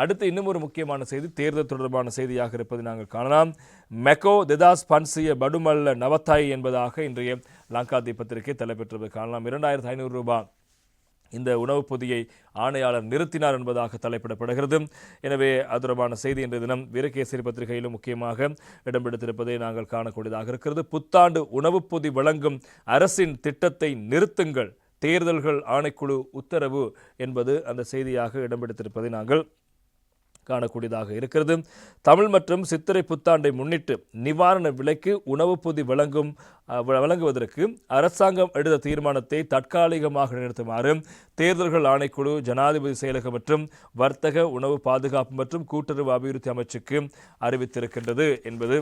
அடுத்து இன்னும் ஒரு முக்கியமான செய்தி தேர்தல் தொடர்பான செய்தியாக இருப்பதை நாங்கள் காணலாம். மெக்கோ தெதாஸ் பன்சிய படுமல்ல நவத்தாய் என்பதாக இன்றைய லங்காதி பத்திரிகை தலைப்பெற்றது காணலாம். இரண்டாயிரத்து ஐநூறு ரூபாய் இந்த உணவுப் பொதியை ஆணையாளர் நிறுத்தினார் என்பதாக தலைப்பிடப்படுகிறது. எனவே அது தொடர்பான செய்தி இன்றைய தினம் வீரகேசரி பத்திரிகையிலும் முக்கியமாக இடம்பெடுத்திருப்பதை நாங்கள் காணக்கூடியதாக இருக்கிறது. புத்தாண்டு உணவுப் பொதி வழங்கும் அரசின் திட்டத்தை நிறுத்துங்கள். தேர்தல்கள் ஆணைக்குழு உத்தரவு என்பது அந்த செய்தியாக இடம்பெடுத்திருப்பதை நாங்கள் காணக்கூடியதாக இருக்கிறது. தமிழ் மற்றும் சித்திரை புத்தாண்டை முன்னிட்டு நிவாரண விலைக்கு உணவுப் பொதி வழங்கும் வ- வழங்குவதற்கு அரசாங்கம் எடுத்த தீர்மானத்தை தற்காலிகமாக நிறுத்துமாறு தேர்தல்கள் ஆணைக்குழு ஜனாதிபதி செயலகம் மற்றும் வர்த்தக உணவு பாதுகாப்பு மற்றும் கூட்டுறவு அபிவிருத்தி அமைச்சுக்கு அறிவித்திருக்கின்றது என்பது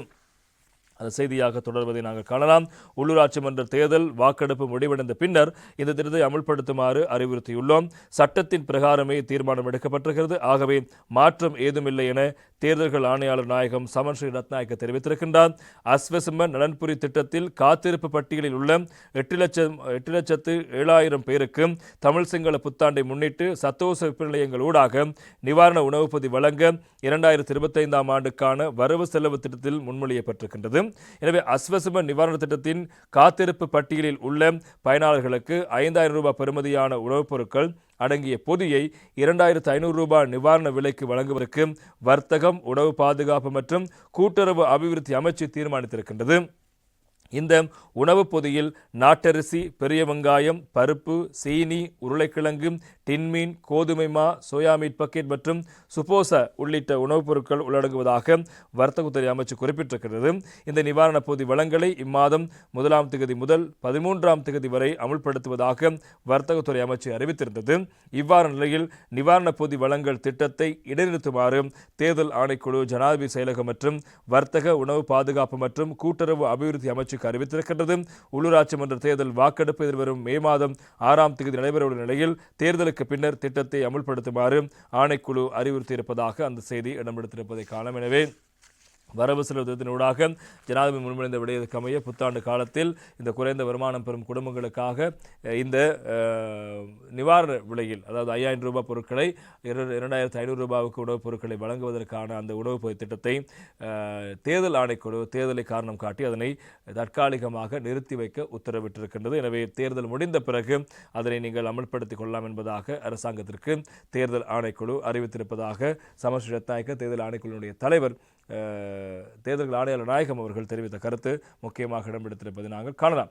அந்த செய்தியாக தொடர்வதை நாங்கள் காணலாம். உள்ளூராட்சி மன்ற தேர்தல் வாக்கெடுப்பு முடிவடைந்த பின்னர் இந்த திட்டத்தை அமுல்படுத்துமாறு அறிவுறுத்தியுள்ளோம். சட்டத்தின் பிரகாரமே தீர்மானம் எடுக்கப்பட்டிருக்கிறது. ஆகவே மாற்றம் ஏதுமில்லை என தேர்தல்கள் ஆணையாளர் நாயகம் சமன் ஸ்ரீ ரத்நாயக்க தெரிவித்திருக்கின்றார். அஸ்வசிம்ம நலன்புரி திட்டத்தில் காத்திருப்பு பட்டியலில் உள்ள எட்டு லட்சம் எட்டு லட்சத்து ஏழாயிரம் பேருக்கு தமிழ் சிங்கள புத்தாண்டை முன்னிட்டு சத்தோச விற்பனை நிலையங்கள் ஊடாக நிவாரண உணவுப்பதி வழங்க இரண்டாயிரத்தி இருபத்தைந்தாம் ஆண்டுக்கான வரவு செலவு திட்டத்தில் முன்மொழியப்பட்டிருக்கின்றது. எனவே அஸ்வசிம நிவாரண திட்டத்தின் காத்திருப்பு பட்டியலில் உள்ள பயனாளர்களுக்கு ஐந்தாயிரம் ரூபாய் பெறுமதியான உணவுப் பொருட்கள் அடங்கிய பொதியை இரண்டாயிரத்து ஐநூறு ரூபாய் நிவாரண விலைக்கு வழங்குவதற்கு வர்த்தகம் உணவு பாதுகாப்பு மற்றும் கூட்டுறவு அபிவிருத்தி அமைச்சு தீர்மானித்திருக்கின்றது. இந்த உணவுப் பொதியில் நாட்டரிசி பெரிய வெங்காயம் பருப்பு சீனி உருளைக்கிழங்கு டின்மீன் கோதுமை மா சோயா மீட் பக்கெட் மற்றும் சுபோச உள்ளிட்ட உணவுப் பொருட்கள் உள்ளடங்குவதாக வர்த்தகத்துறை அமைச்சு குறிப்பிட்டிருக்கிறது. இந்த நிவாரணப் பொதி வளங்களை இம்மாதம் முதலாம் திகதி முதல் பதிமூன்றாம் திகதி வரை அமுல்படுத்துவதாக வர்த்தகத்துறை அமைச்சு அறிவித்திருந்தது. இவ்வாறு நிலையில் நிவாரணப் பொதி வளங்கள் திட்டத்தை இடைநிறுத்துமாறு தேர்தல் ஆணைக்குழு ஜனாதிபதி செயலகம் மற்றும் வர்த்தக உணவு பாதுகாப்பு மற்றும் கூட்டுறவு அபிவிருத்தி அமைச்சுக்கு அறிவித்திருக்கின்றது. உள்ளூராட்சி மன்ற தேர்தல் வாக்கெடுப்பு எதிர்வரும் மே மாதம் ஆறாம் தேதி நடைபெறவுள்ள நிலையில் தேர்தலுக்கு பின்னர் திட்டத்தை அமுல்படுத்துமாறு ஆணைக்குழு அறிவுறுத்தியிருப்பதாக அந்த செய்தி இடம்பெடுத்திருப்பதை காணலாம். எனவே வரவு செலவு திட்டத்தினூடாக ஜனாதிபதி முன்மொழிந்த விடயத்துக்கு அமைய புத்தாண்டு காலத்தில் இந்த குறைந்த வருமானம் பெறும் குடும்பங்களுக்காக இந்த நிவாரண விலையில் அதாவது ஐயாயிரம் ரூபாய் பொருட்களை இரண்டாயிரத்து ஐநூறு ரூபாவுக்கு உணவுப் பொருட்களை வழங்குவதற்கான அந்த உணவுப் திட்டத்தை தேர்தல் ஆணைக்குழு தேர்தலை காரணம் காட்டி அதனை தற்காலிகமாக நிறுத்தி வைக்க உத்தரவிட்டிருக்கின்றது. எனவே தேர்தல் முடிந்த பிறகு அதனை நீங்கள் அமல்படுத்திக் கொள்ளலாம் என்பதாக அரசாங்கத்திற்கு தேர்தல் ஆணைக்குழு அறிவித்திருப்பதாக சமஸ்ரீ ரத்நாயக்க தேர்தல் ஆணைக்குழுவினுடைய தலைவர் தேர்தல் ஆணையாளர் நாயகம் அவர்கள் தெரிவித்த கருத்து முக்கியமாக இடம்பெடுத்திருப்பதை நாங்கள் காணலாம்.